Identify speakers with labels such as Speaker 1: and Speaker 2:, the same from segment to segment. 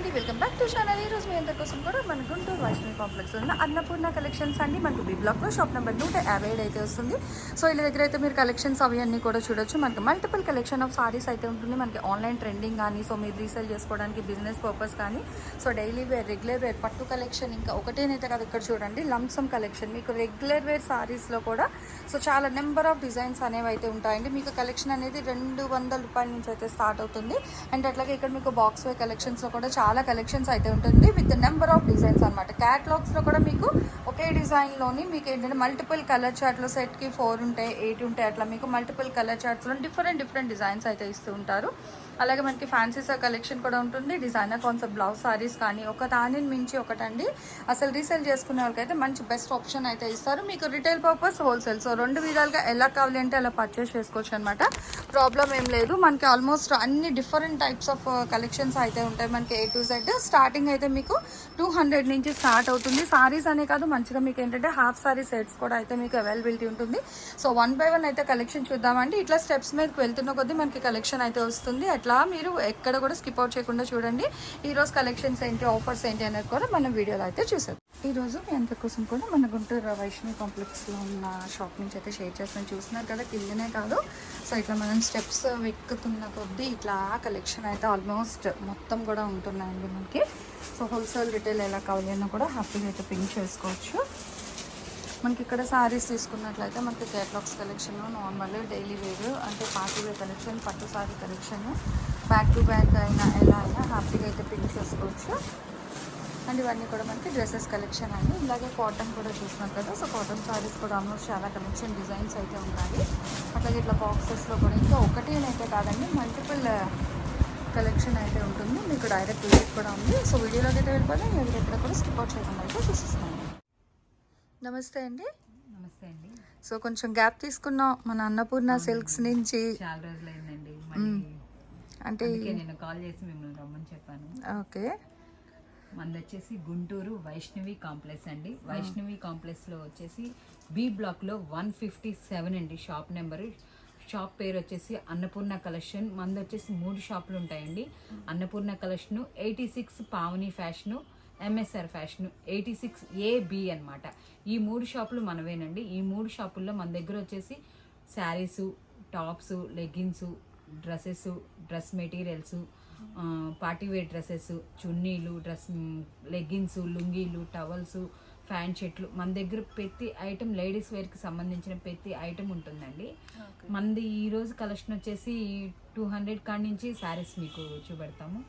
Speaker 1: అండి. Welcome back to channel ఈ రోజు మీ అందరి కోసం కూడా మన గుంటూరు వైష్ణవి కాంప్లెక్స్ ఉన్న అన్నపూర్ణ కలెక్షన్స్ అండి. మనకు బి బ్లాక్లో షాప్ నెంబర్ నూట యాభై ఏడు అయితే వస్తుంది. సో వీళ్ళ దగ్గర అయితే మీరు కలెక్షన్స్ అవి అన్నీ కూడా చూడొచ్చు. మనకి మల్టిపుల్ కలెక్షన్ ఆఫ్ సారీస్ అయితే ఉంటుంది. మనకి ఆన్లైన్ ట్రెండింగ్ కానీ సో మీరు రీసేల్ చేసుకోవడానికి బిజినెస్ పర్పస్ కానీ so daily wear regular wear పట్టు కలెక్షన్ ఇంకా ఒకటేనైతే కాదు ఇక్కడ చూడండి. లంసమ్ కలెక్షన్ మీకు రెగ్యులర్ వేర్ సారీస్లో కూడా సో చాలా నెంబర్ ఆఫ్ డిజైన్స్ అనేవి అయితే ఉంటాయండి. మీకు కలెక్షన్ అనేది రెండు వందల రూపాయల నుంచి అయితే స్టార్ట్ అవుతుంది. అండ్ అట్లాగే ఇక్కడ మీకు బాక్స్ వే కలెక్షన్స్లో కూడా చాలా చాలా కలెక్షన్స్ అయితే ఉంటుంది విత్ నెంబర్ ఆఫ్ డిజైన్స్ అనమాట క్యాట్లాగ్స్లో కూడా మీకు ఒకే డిజైన్లోని మీకు ఏంటంటే మల్టిపుల్ కలర్ చార్ట్లో సెట్కి ఫోర్ ఉంటాయి ఎయిట్ ఉంటాయి అట్లా మీకు మల్టిపుల్ కలర్ చార్ట్స్లో డిఫరెంట్ డిఫరెంట్ డిజైన్స్ అయితే ఇస్తూ ఉంటారు. అలాగే మనకి ఫ్యాన్సీ కలెక్షన్ కూడా ఉంటుంది. డిజైనర్ కాన్సెప్ట్ బ్లౌజ్ సారీస్ కానీ ఒక దానిని మించి ఒకటండి. అసలు రీసేల్ చేసుకునే వాళ్ళకైతే మంచి బెస్ట్ ఆప్షన్ అయితే ఇస్తారు. మీకు రిటైల్ పర్పస్ హోల్సేల్ సో రెండు విధాలుగా ఎలా కావాలి అంటే అలా పర్చేస్ చేసుకోవచ్చు అనమాట ప్రాబ్లం ఏం లేదు. మనకి ఆల్మోస్ట్ అన్ని డిఫరెంట్ టైప్స్ ఆఫ్ కలెక్షన్స్ అయితే ఉంటాయి మనకి ఏ టు జెడ్ స్టార్టింగ్ అయితే మీకు టూ హండ్రెడ్ నుంచి స్టార్ట్ అవుతుంది. సారీస్ అనే కాదు మంచిగా మీకు ఏంటంటే హాఫ్ సారీ సెట్స్ కూడా అయితే మీకు అవైలబిలిటీ ఉంటుంది. సో వన్ బై వన్ అయితే కలెక్షన్ చూద్దామండి. ఇట్లా స్టెప్స్ మీదకి వెళ్తున్న కొద్దీ మనకి కలెక్షన్ అయితే వస్తుంది. అట్లా మీరు ఎక్కడ కూడా స్కిప్ అవుట్ చేయకుండా చూడండి. ఈ రోజు కలెక్షన్స్ ఏంటి ఆఫర్స్ ఏంటి అనేది కూడా మనం వీడియోలో అయితే చూసాం ఈ రోజు మీ అందరి కోసం కూడా మన గుంటూరు వైష్ణవి కాంప్లెక్స్లో ఉన్న షాప్ నుంచి అయితే షేర్ చేస్తాను చూస్తున్నారు కదా కిందనే కాదు. సో ఇట్లా మనం స్టెప్స్ ఎక్కుతున్న కొద్దీ ఇట్లా కలెక్షన్ అయితే ఆల్మోస్ట్ మొత్తం కూడా ఉంటున్నాయండి మనకి. సో హోల్సేల్ రిటైల్ ఎలా కావాలి అన్నా కూడా హ్యాపీగా అయితే పింక్ చేసుకోవచ్చు. మనకి ఇక్కడ సారీస్ తీసుకున్నట్లయితే మనకి catalogues collection normal daily wear అంటే పార్టీ వేర్ కలెక్షన్ పట్టు saree collection back to back అయినా ఎలా అయినా హ్యాపీగా అయితే పిక్ చేసుకోవచ్చు. అండ్ ఇవన్నీ కూడా మనకి డ్రెస్సెస్ కలెక్షన్ అండి. ఇలాగే కాటన్ కూడా చూసినాం కదా సో కాటన్ సారీస్ కూడా ఆల్మోస్ట్ చాలా కలెక్షన్ డిజైన్స్ అయితే ఉన్నాయి. అట్లాగే ఇట్లా బాక్సెస్లో కూడా ఇంకా ఒకటి అయితే కాదండి మల్టిపుల్ కలెక్షన్ uh, అయితే ఉంటుంది. మీకు డైరెక్ట్ విజిట్ కూడా ఉంది. సో వీడియోలోకి అయితే వెళ్ళిపోతే మీరు ఎక్కడ కూడా స్కిప్ అవుట్ చేయకుండా అయితే చూసిస్తాను నమస్తే అండి.
Speaker 2: నమస్తే అండి.
Speaker 1: సో కొంచెం గ్యాప్ తీసుకున్నాం. మన అన్నపూర్ణ సిల్క్స్ నుంచి.
Speaker 2: చాలా రోజులైందండి.
Speaker 1: అంటే
Speaker 2: నేను కాల్ చేసి మిమ్మల్ని రమ్మని చెప్పాను.
Speaker 1: ఓకే.
Speaker 2: మనది వచ్చేసి గుంటూరు వైష్ణవి కాంప్లెక్స్ అండి. వైష్ణవి కాంప్లెక్స్లో వచ్చేసి బి బ్లాక్లో వన్ ఫిఫ్టీ సెవెన్ అండి షాప్ నెంబర్. షాప్ పేరు వచ్చేసి అన్నపూర్ణ కలెక్షన్. మనది వచ్చేసి మూడు షాపులు ఉంటాయండి. Annapurna collection eighty six Pavani fashion MSR fashion eighty six AB అనమాట ఈ మూడు షాపులు మనవేనండి. ఈ మూడు షాపుల్లో మన దగ్గర వచ్చేసి sarees tops leggings dresses dress materials party wear dresses చున్నీలు dress leggings లుంగీలు టవల్స్ ఫ్యాన్ షర్ట్లు. మన దగ్గర ప్రతి ఐటమ్ లేడీస్ వేర్కి సంబంధించిన ప్రతి ఐటమ్ ఉంటుందండి. మనది ఈ రోజు కలెక్షన్ వచ్చేసి టూ హండ్రెడ్ కాడి నుంచి శారీస్ మీకు చూపెడతాము.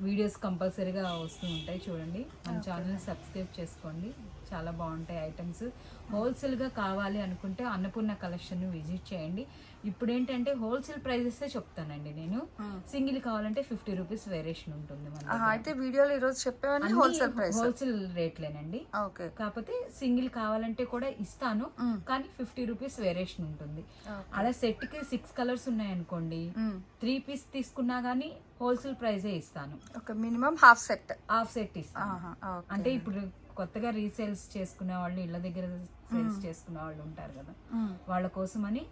Speaker 2: వీడియోస్ కంపల్సరీగా వస్తూ ఉంటాయి చూడండి. మన ఛానల్ సబ్స్క్రైబ్ చేసుకోండి. చాలా బాగుంటాయి ఐటమ్స్. హోల్సేల్గా కావాలి అనుకుంటే అన్నపూర్ణ కలెక్షన్ విజిట్ చేయండి. ఇప్పుడు ఏంటంటే హోల్సేల్ ప్రైజెస్ చెప్తానండి నేను. సింగిల్ కావాలంటే ఫిఫ్టీ రూపీస్ వేరియేషన్ ఉంటుంది
Speaker 1: అయితే వీడియోలో ఈరోజు చెప్పేవన్నీ హోల్సేల్ ప్రైస్.
Speaker 2: హోల్సేల్ రేట్లేనండి.
Speaker 1: ఓకే.
Speaker 2: కాకపోతే సింగిల్ కావాలంటే కూడా ఇస్తాను. కానీ ఫిఫ్టీ రూపీస్ వేరియేషన్ ఉంటుంది. అలా సెట్కి సిక్స్ కలర్స్ ఉన్నాయనుకోండి. త్రీ పీస్ తీసుకున్నా గానీ హోల్సేల్ ప్రైజే ఇస్తాను.
Speaker 1: Okay minimum half set.
Speaker 2: Half set ఇస్తాను. అంటే ఇప్పుడు కొత్తగా రీసేల్స్ చేసుకునే వాళ్ళు ఇళ్ళ దగ్గర సేల్స్ చేసుకునే వాళ్ళు ఉంటారు కదా. వాళ్ళ కోసమని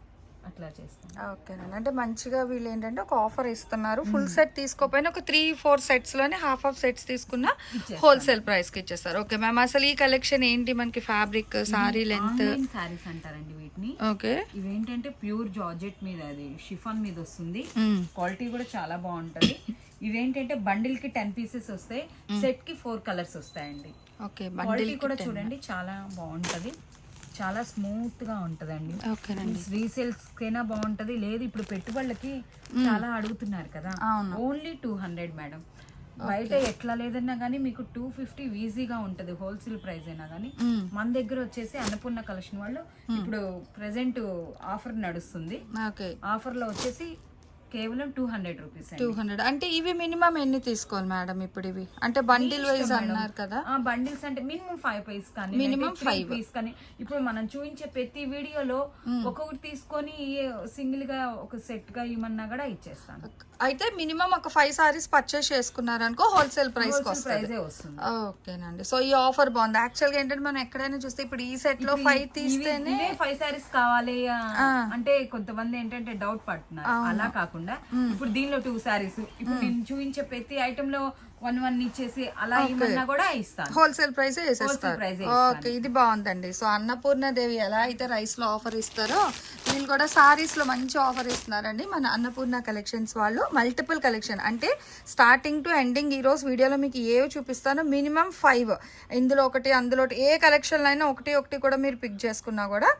Speaker 2: అట్లా చేస్తాను.
Speaker 1: ఓకేనండి అంటే మంచిగా వీళ్ళు ఏంటంటే ఒక ఆఫర్ ఇస్తున్నారు. ఫుల్ సెట్ తీసుకోపోయినా ఒక త్రీ ఫోర్ సెట్స్లోనే హాఫ్ ఆఫ్ సెట్స్ తీసుకున్న హోల్సేల్ ప్రైస్కి ఇచ్చేస్తారు. ఓకే మ్యామ్ అసలు ఈ కలెక్షన్ ఏంటి మనకి ఫ్యాబ్రిక్ సారీ లెంత్
Speaker 2: శారీస్ అంటారండి వీటిని.
Speaker 1: ఓకే
Speaker 2: ఇవేంటంటే ప్యూర్ జార్జెట్ మీద అది షిఫాన్ మీద వస్తుంది. క్వాలిటీ కూడా చాలా బాగుంటది. ఇవేంటంటే బండిల్కి టెన్ పీసెస్ వస్తాయి సెట్కి ఫోర్ కలర్స్ వస్తాయండి.
Speaker 1: ఓకే
Speaker 2: క్వాలిటీ కూడా చూడండి చాలా బాగుంటది. చాలా స్మూత్గా ఉంటదండి రీసేల్స్ కైనా బాగుంటది. లేదు ఇప్పుడు పెట్టుబడులకి చాలా అడుగుతున్నారు కదా. Only two hundred madam. బయట ఎట్లా లేదన్నా కానీ మీకు టూ ఫిఫ్టీ ఈజీగా ఉంటది హోల్సేల్ ప్రైస్ అయినా కానీ మన దగ్గర వచ్చేసి అన్నపూర్ణ కలెక్షన్ వాళ్ళు ఇప్పుడు ప్రెసెంట్ ఆఫర్ నడుస్తుంది. ఆఫర్లో వచ్చేసి కేవలం two hundred rupees
Speaker 1: two hundred. అంటే ఇవి మినిమం ఎన్ని తీసుకోవాలి మేడం ఇప్పుడు ఇవి? అంటే బండిల్ వైజ్ అన్నారు కదా.
Speaker 2: బండిల్స్ అంటే మినిమం ఫైవ్ పీస్ కానీ
Speaker 1: Minimum five.
Speaker 2: పీస్ కానీ ఇప్పుడు మనం చూపించే ప్రతి వీడియోలో ఒక్కొక్కటి తీసుకొని సింగిల్గా ఒక సెట్గా ఇవ్వమన్నా కూడా ఇచ్చేస్తాను.
Speaker 1: అయితే మినిమం ఒక ఫైవ్ సారీస్ పర్చేస్ చేసుకున్నారనుకో హోల్సేల్ ప్రైస్ వస్తుంది.
Speaker 2: ప్రైజే వస్తుంది.
Speaker 1: ఓకేనండి. సో ఈ ఆఫర్ బాగుంది. యాక్చువల్గా ఏంటంటే మనం ఎక్కడైనా చూస్తే ఇప్పుడు ఈ సెట్లో ఫైవ్ తీస్తేనే
Speaker 2: ఫైవ్ సారీస్ కావాలి అంటే కొంతమంది ఏంటంటే డౌట్ పడుతున్నారు. అలా కాకుండా. ఇప్పుడు దీనిలో టూ సారీస్ ఇప్పుడు నేను చూపించే ప్రతి ఐటమ్లో వన్ వన్ ఇచ్చేసి అలా ఇవ్వమన్నా కూడా ఇస్తాను.
Speaker 1: హోల్సేల్ ప్రైస్ వేసేస్తారు ఓకే ఇది బాగుందండి. సో అన్నపూర్ణ దేవి ఎలా అయితే రైస్లో ఆఫర్ ఇస్తారో వీళ్ళు కూడా సారీస్లో మంచి ఆఫర్ ఇస్తున్నారండి. మన అన్నపూర్ణ కలెక్షన్స్ వాళ్ళు మల్టిపుల్ కలెక్షన్ అంటే స్టార్టింగ్ టు ఎండింగ్ ఈ రోజు వీడియోలో మీకు ఏవి చూపిస్తానో మినిమం ఫైవ్ ఇందులో ఒకటి అందులో ఏ కలెక్షన్ అయినా ఒకటి ఒకటి కూడా మీరు పిక్ చేసుకున్నా కూడా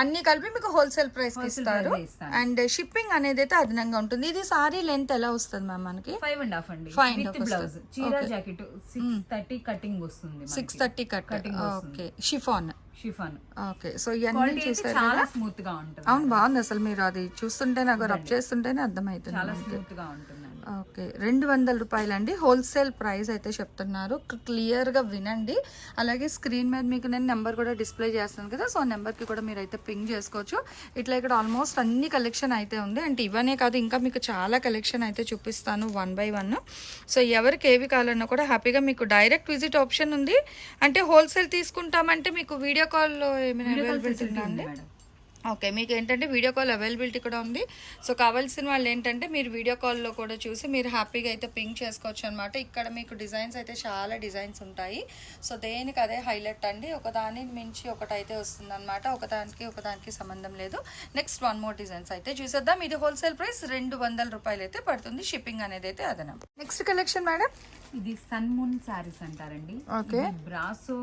Speaker 1: అన్ని కలిపి మీకు హోల్సేల్ ప్రైస్ ఇస్తారు. అండ్ షిప్పింగ్ అనేది అయితే అదనంగా ఉంటుంది. ఇది సారీ లెంత్ ఎలా వస్తుంది మ్యామ్ మనకి?
Speaker 2: Five and. హాఫ్ అండి
Speaker 1: half
Speaker 2: బ్లౌజ్. చీర జాకెట్ సిక్స్ థర్టీ కటింగ్ వస్తుంది
Speaker 1: సిక్స్ థర్టీ కట్
Speaker 2: Cutting వస్తుంది.
Speaker 1: Okay chiffon
Speaker 2: chiffon
Speaker 1: okay so ఇవన్నీ చూసారు
Speaker 2: చాలా స్మూత్గా ఉంటుంది.
Speaker 1: అవును బాగుంది. అసలు మీరు అది చూస్తుంటే నాకు రబ్ చేస్తుంటేనే అర్థమవుతుంది
Speaker 2: చాలా స్మూత్గా ఉంటుందండి
Speaker 1: ఓకే. రెండు వందల రూపాయలు అండి హోల్సేల్ ప్రైస్ అయితే చెప్తున్నారు. క్లియర్గా వినండి. అలాగే స్క్రీన్ మీద మీకు నేను నెంబర్ కూడా డిస్ప్లే చేస్తాను కదా సో నెంబర్కి కూడా మీరు అయితే పింగ్ చేసుకోవచ్చు. ఇట్లా ఇక్కడ ఆల్మోస్ట్ అన్ని కలెక్షన్ అయితే ఉంది. అంటే ఇవనే కాదు ఇంకా మీకు చాలా కలెక్షన్ అయితే చూపిస్తాను వన్ బై వన్. సో ఎవరికి ఏవి కావాలన్నా కూడా హ్యాపీగా మీకు డైరెక్ట్ విజిట్ ఆప్షన్ ఉంది. అంటే హోల్సేల్ తీసుకుంటామంటే మీకు వీడియో కాల్లో ఏమైనా అవైలబిలిటీ ఉందా అండి? ఓకే మీకు ఏంటంటే వీడియో కాల్ అవైలబిలిటీ కూడా ఉంది. సో కావాల్సిన వాళ్ళు ఏంటంటే మీరు వీడియో కాల్లో కూడా చూసి మీరు హ్యాపీగా అయితే పింక్ చేసుకోవచ్చు అనమాట ఇక్కడ మీకు డిజైన్స్ అయితే చాలా డిజైన్స్ ఉంటాయి. సో దేనికి అదే హైలైట్ అండి? ఒకదాని మించి ఒకటి అయితే వస్తుంది అనమాట ఒకదానికి ఒకదానికి సంబంధం లేదు. నెక్స్ట్ వన్ మోర్ డిజైన్స్ అయితే చూసేద్దాం. ఇది హోల్సేల్ ప్రైస్ రెండు వందల రూపాయలు అయితే పడుతుంది. షిప్పింగ్ అనేది అయితే అదనం. నెక్స్ట్ కలెక్షన్ మేడం
Speaker 2: ఇది సన్ మూన్ సారీస్ అంటారండి. బ్రాసో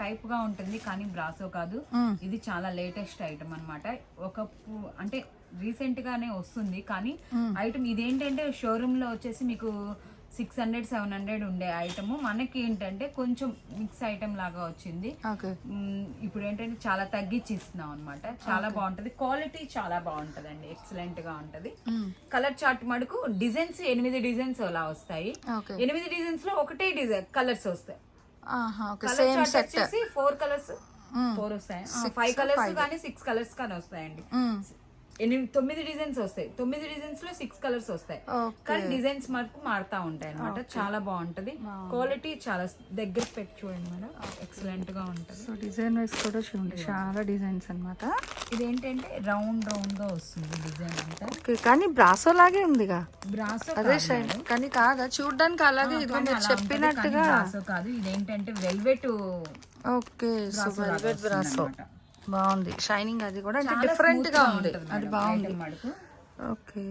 Speaker 2: టైప్గా ఉంటుంది కానీ బ్రాసో కాదు. ఇది చాలా లేటెస్ట్ ఐటమ్ అన్నమాట. ఒక అంటే రీసెంట్ గానే వస్తుంది కానీ ఐటమ్ ఇదేంటంటే షోరూమ్లో వచ్చేసి మీకు సిక్స్ హండ్రెడ్ సెవెన్ హండ్రెడ్ ఉండే ఐటమ్ మనకి ఏంటంటే కొంచెం మిక్స్ ఐటమ్ లాగా వచ్చింది. ఇప్పుడు ఏంటంటే చాలా తగ్గించి ఇస్తున్నాం అనమాట చాలా బాగుంటది. క్వాలిటీ చాలా బాగుంటదండి. ఎక్సలెంట్గా ఉంటది. కలర్ చార్ట్ మటుకు డిజైన్స్ ఎనిమిది డిజైన్స్ అలా వస్తాయి. ఎనిమిది డిజైన్స్లో ఒకటే డిజైన్ కలర్స్ వస్తాయి. కలర్ చార్ట్ వచ్చేసి ఫోర్ కలర్స్ ఫోర్ వస్తాయి. ఫైవ్ కలర్స్ కానీ సిక్స్ కలర్స్ కానీ వస్తాయండి. ఎనిమిది తొమ్మిది డిజైన్స్ వస్తాయి. తొమ్మిది డిజైన్స్లో సిక్స్ కలర్స్ వస్తాయి. కానీ డిజైన్స్ మటుకు మారుతా ఉంటాయి అన్నమాట. చాలా బాగుంటది. క్వాలిటీ చాలా దగ్గర పెట్టి చూడండి మేడం. ఎక్సలెంట్గా ఉంటది.
Speaker 1: సో డిజైన్ వైస్ కూడా చూడండి. చాలా డిజైన్స్ అన్నమాట.
Speaker 2: ఇదేంటంటే రౌండ్ రౌండ్గా వస్తుంది డిజైన్ అంతా
Speaker 1: ఓకే. కానీ బ్రాసో లాగే ఉందిగా.
Speaker 2: బ్రాసో
Speaker 1: అదే షైన్. కానీ కాదా? చూడడానికి అలాగే మీరు చెప్పినట్టుగా.
Speaker 2: బ్రాసో కాదు. ఇదేంటంటే velvet
Speaker 1: okay. So velvet brasso బాగుంది. షైనింగ్ అది కూడా అంటే డిఫరెంట్గా ఉంది. అది బాగుంది. ఓకే.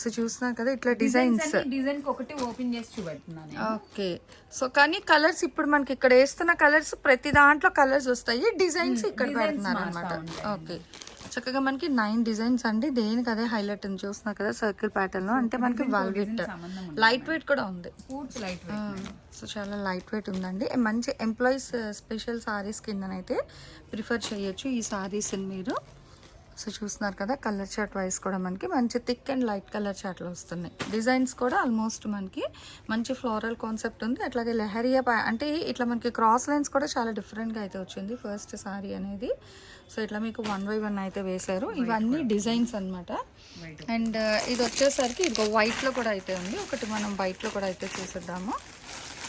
Speaker 1: సో చూస్తున్నారు కదా ఇట్లా డిజైన్స్
Speaker 2: డిజైన్ ఒకటి ఓపెన్ చేసి చూపెడుతున్నాను నేను.
Speaker 1: ఓకే. సో కానీ కలర్స్ ఇప్పుడు మనకి ఇక్కడ వేస్తున్న కలర్స్ ప్రతి దాంట్లో కలర్స్ వస్తాయి. డిజైన్స్ ఇక్కడ పెడుతున్నారు అనమాట ఓకే చక్కగా మనకి నైన్ డిజైన్స్ అండి. దేనికి అదే హైలైట్ ఉంది చూస్తున్నారు కదా సర్కిల్ ప్యాటర్న్లో. అంటే మనకి వెల్వెట్ లైట్ వెయిట్ కూడా ఉంది.
Speaker 2: లైట్
Speaker 1: సో చాలా లైట్ వెయిట్ ఉందండి. మంచి ఎంప్లాయీస్ స్పెషల్ సారీస్ కిందనైతే ప్రిఫర్ చేయొచ్చు ఈ సారీస్ని మీరు. సో చూస్తున్నారు కదా కలర్ చార్ట్ వైస్ కూడా మనకి మంచి థిక్ అండ్ లైట్ కలర్ చార్ట్లు వస్తున్నాయి. డిజైన్స్ కూడా ఆల్మోస్ట్ మనకి మంచి ఫ్లోరల్ కాన్సెప్ట్ ఉంది. అట్లాగే లెహరియా అంటే ఇట్లా మనకి క్రాస్ లైన్స్ కూడా చాలా డిఫరెంట్గా అయితే వచ్చింది. ఫస్ట్ సారీ అనేది. సో ఇట్లా మీకు వన్ బై వన్ అయితే వేశారు. ఇవన్నీ డిజైన్స్
Speaker 2: White.
Speaker 1: అండ్ ఇది వచ్చేసరికి ఇదిగో వైట్లో కూడా అయితే ఉంది. ఒకటి మనం వైట్లో కూడా అయితే చూసేద్దాము.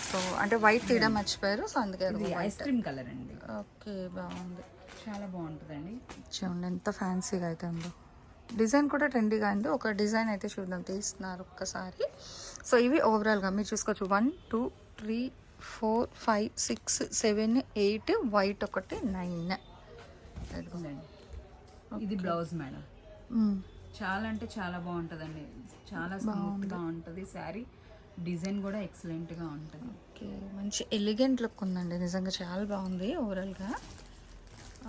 Speaker 1: సో అంటే వైట్ తీయడం మర్చిపోయారు. సో అందుకే
Speaker 2: ఐస్ క్రీమ్ కలర్ అండి.
Speaker 1: ఓకే బాగుంది.
Speaker 2: చాలా బాగుంటుందండి.
Speaker 1: చూడండి ఎంత ఫ్యాన్సీగా అయితే ఉందో. డిజైన్ కూడా ట్రెండీగా ఉంది. ఒక డిజైన్ అయితే చూద్దాం. తీస్తున్నారు ఒక్కసారి. సో ఇవి ఓవరాల్గా మీరు చూసుకోవచ్చు. One two three four five six seven eight white ఒకటి నైన్
Speaker 2: ఉందండి ఇది బ్లౌజ్ మేడం. చాలా అంటే చాలా బాగుంటుందండి. చాలా స్మూత్గా ఉంటుంది. శారీ డిజైన్ కూడా ఎక్సలెంట్గా ఉంటుంది.
Speaker 1: ఓకే. మంచి ఎలిగెంట్ లుక్ ఉందండి. నిజంగా చాలా బాగుంది ఓవరాల్గా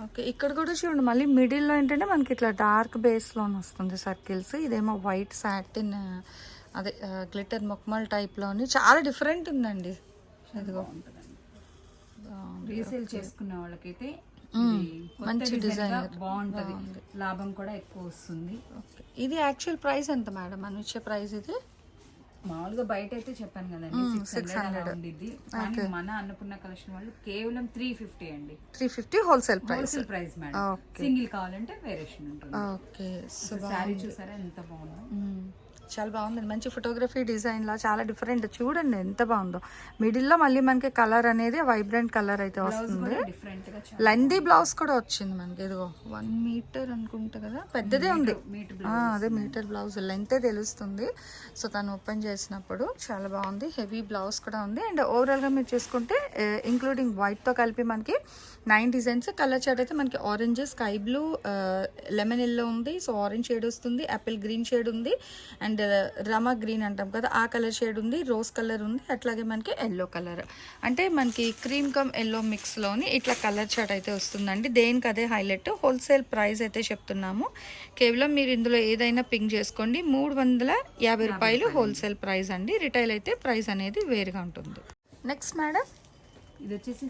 Speaker 1: ఓకే. ఇక్కడ కూడా చూడండి మళ్ళీ మిడిల్లో ఏంటంటే మనకి ఇట్లా డార్క్ బేస్లో వస్తుంది సర్కిల్స్ ఇదేమో వైట్ సాటిన్ అదే గ్లిటర్ మొక్మల్ టైప్లోని చాలా డిఫరెంట్ ఉందండి. ఇదిగో.
Speaker 2: బాగుంటుందండి. రీసేల్ చేసుకున్న వాళ్ళకైతే
Speaker 1: మంచి
Speaker 2: డిజైన్ బాగుంటది. లాభం కూడా ఎక్కువ వస్తుంది.
Speaker 1: ఇది యాక్చువల్ ప్రైస్ ఎంత మేడం మనం ఇచ్చే ప్రైస్ ఇది?
Speaker 2: మామూలుగా బయట అయితే చెప్పాను కదండి సిక్స్ హండ్రెడ్ ఉండిద్ది. కానీ మన అన్నపూర్ణ కలెక్షన్ వాళ్ళు కేవలం త్రీ ఫిఫ్టీ అండి.
Speaker 1: Three fifty wholesale price
Speaker 2: wholesale price madam. Single కావాలంటే వేరియేషన్ ఉంటుంది.
Speaker 1: ఓకే. సో
Speaker 2: శారీ చూసారా ఎంత బాగుందో.
Speaker 1: చాలా బాగుందండి మంచి ఫోటోగ్రఫీ డిజైన్ లా చాలా డిఫరెంట్ చూడండి ఎంత బాగుందో. మిడిల్లో మళ్ళీ మనకి కలర్ అనేది వైబ్రెంట్ కలర్ అయితే వస్తుంది. లెందీ బ్లౌజ్ కూడా వచ్చింది మనకి. ఇదిగో వన్ మీటర్ అనుకుంటా కదా. పెద్దదే ఉంది. అదే మీటర్ బ్లౌజ్ లెంతే తెలుస్తుంది. సో తను ఓపెన్ చేసినప్పుడు చాలా బాగుంది. హెవీ బ్లౌజ్ కూడా ఉంది. అండ్ ఓవరాల్గా మీరు చూసుకుంటే ఇంక్లూడింగ్ వైట్తో కలిపి మనకి నైన్ డిజైన్స్ కలర్ చార్ట్ అయితే మనకి orange sky blue lemon yellow ఉంది. సో ఆరెంజ్ షేడ్ వస్తుంది. యాపిల్ గ్రీన్ షేడ్ ఉంది. అండ్ రమా గ్రీన్ అంటాం కదా ఆ కలర్ షేడ్ ఉంది రోజ్ కలర్ ఉంది అట్లాగే మనకి ఎల్లో కలర్. అంటే మనకి క్రీమ్ కమ్ ఎల్లో మిక్స్లోని ఇట్లా కలర్ చార్ట్ అయితే వస్తుందండి. దేనికి అదే హైలైట్? హోల్సేల్ ప్రైస్ అయితే చెప్తున్నాము. కేవలం మీరు ఇందులో ఏదైనా పింక్ చేసుకోండి. మూడు వందల యాభై రూపాయలు హోల్సేల్ ప్రైస్ అండి. రిటైల్ అయితే ప్రైస్ అనేది వేరుగా ఉంటుంది. Next madam.
Speaker 2: ఇది వచ్చేసి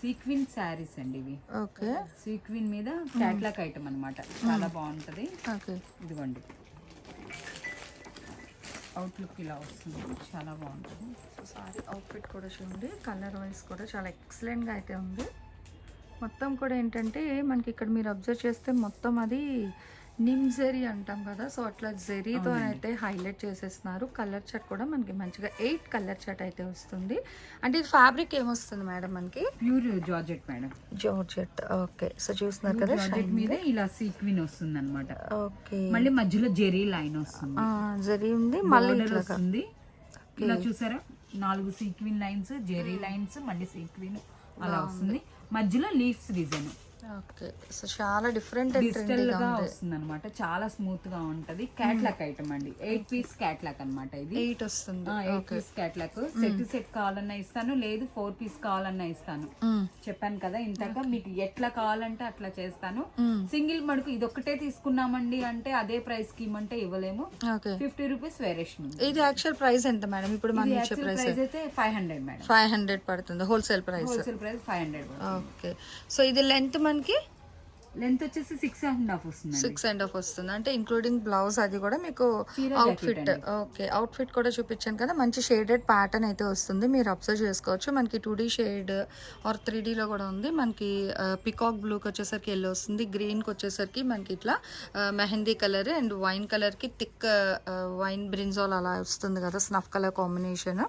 Speaker 2: సీక్విన్ శారీస్ అండి ఇవి.
Speaker 1: ఓకే.
Speaker 2: సీక్విన్ మీద క్యాట్లాక్ ఐటమ్ అన్నమాట. చాలా బాగుంటది.
Speaker 1: ఓకే.
Speaker 2: ఇదిగోండి. అవుట్లుక్ ఇలా వస్తుంది. చాలా బాగుంటుంది.
Speaker 1: సారీ అవుట్ఫిట్ కూడా చూడండి. కలర్ వైజ్ కూడా చాలా ఎక్సలెంట్గా అయితే ఉంది. మొత్తం కూడా ఏంటంటే మనకి ఇక్కడ మీరు అబ్జర్వ్ చేస్తే మొత్తం అది నిమ్ జెరీ అంటాం కదా సో అట్లా జెరీతో అయితే హైలైట్ చేసేస్తున్నారు. కలర్ చాట్ కూడా మనకి మంచిగా ఎయిట్ కలర్ చాట్ అయితే వస్తుంది. అంటే ఇది ఫ్యాబ్రిక్ ఏమొస్తుంది మేడం మనకి?
Speaker 2: Pure georgette madam.
Speaker 1: Georgette okay. So చూస్తున్నారు కదా
Speaker 2: జార్జెట్ మీద ఇలా సీక్విన్ వస్తుంది అనమాట
Speaker 1: ఓకే.
Speaker 2: మళ్ళీ మధ్యలో జెరీ లైన్ వస్తుంది.
Speaker 1: జెరీ ఉంది మళ్ళీ
Speaker 2: వస్తుంది. ఇలా చూసారా? నాలుగు సీక్విన్ లైన్స్ జెరీ లైన్స్ మళ్ళీ సీక్విన్ అలా వస్తుంది. మధ్యలో లీవ్స్ డిజైన్.
Speaker 1: ఓకే. సో చాలా డిఫరెంట్
Speaker 2: డిజిటల్గా వస్తుంది అనమాట చాలా స్మూత్గా ఉంటది క్యాట్లాక్ ఐటమ్ అండి. ఎయిట్ పీస్ క్యాట్లాక్ అన్నమాట ఇది.
Speaker 1: ఎయిట్ వస్తుంది.
Speaker 2: Eight piece catalogue set set కావాలన్నా ఇస్తాను లేదు ఫోర్ పీస్ కావాలన్నా ఇస్తాను.
Speaker 1: మ్మ్.
Speaker 2: చెప్పాను కదా ఇంతక మీకు ఎట్లా కావాలంటే అట్లా చేస్తాను. సింగిల్ మడుకు ఇది ఒక్కటే తీసుకున్నామండి అంటే అదే ప్రైస్కి ఇమ్మంటే ఇవ్వలేము. ఫిఫ్టీ రూపీస్ వేరియేషన్ ఉంది.
Speaker 1: ఇది యాక్చువల్ ప్రైస్ ఎంత మేడం ఇప్పుడు మనం ఇచ్చే ప్రైస్
Speaker 2: అయితే five hundred madam
Speaker 1: five hundred పడుతుంది. Wholesale price
Speaker 2: wholesale price five hundred
Speaker 1: okay so ఇది లెంత్ మనకి
Speaker 2: లెంత్ వచ్చేసి సిక్స్ అండ్ హాఫ్ వస్తుంది
Speaker 1: సిక్స్ అండ్ హాఫ్ వస్తుంది. అంటే ఇంక్లూడింగ్ బ్లౌజ్ అది కూడా మీకు
Speaker 2: చీర
Speaker 1: అవుట్ఫిట్ ఓకే అవుట్ఫిట్ కూడా చూపించాను కదా. మంచి షేడెడ్ ప్యాటర్న్ అయితే వస్తుంది. మీరు అబ్జర్వ్ చేసుకోవచ్చు. మనకి two D shade or three డీలో కూడా ఉంది. మనకి పికాక్ బ్లూకి వచ్చేసరికి ఎల్లో వస్తుంది. గ్రీన్కి వచ్చేసరికి మనకి ఇట్లా మెహందీ కలర్ అండ్ వైన్ కలర్కి థిక్ వైన్ బ్రింజాల్ అలా వస్తుంది కదా. Snuff colour combination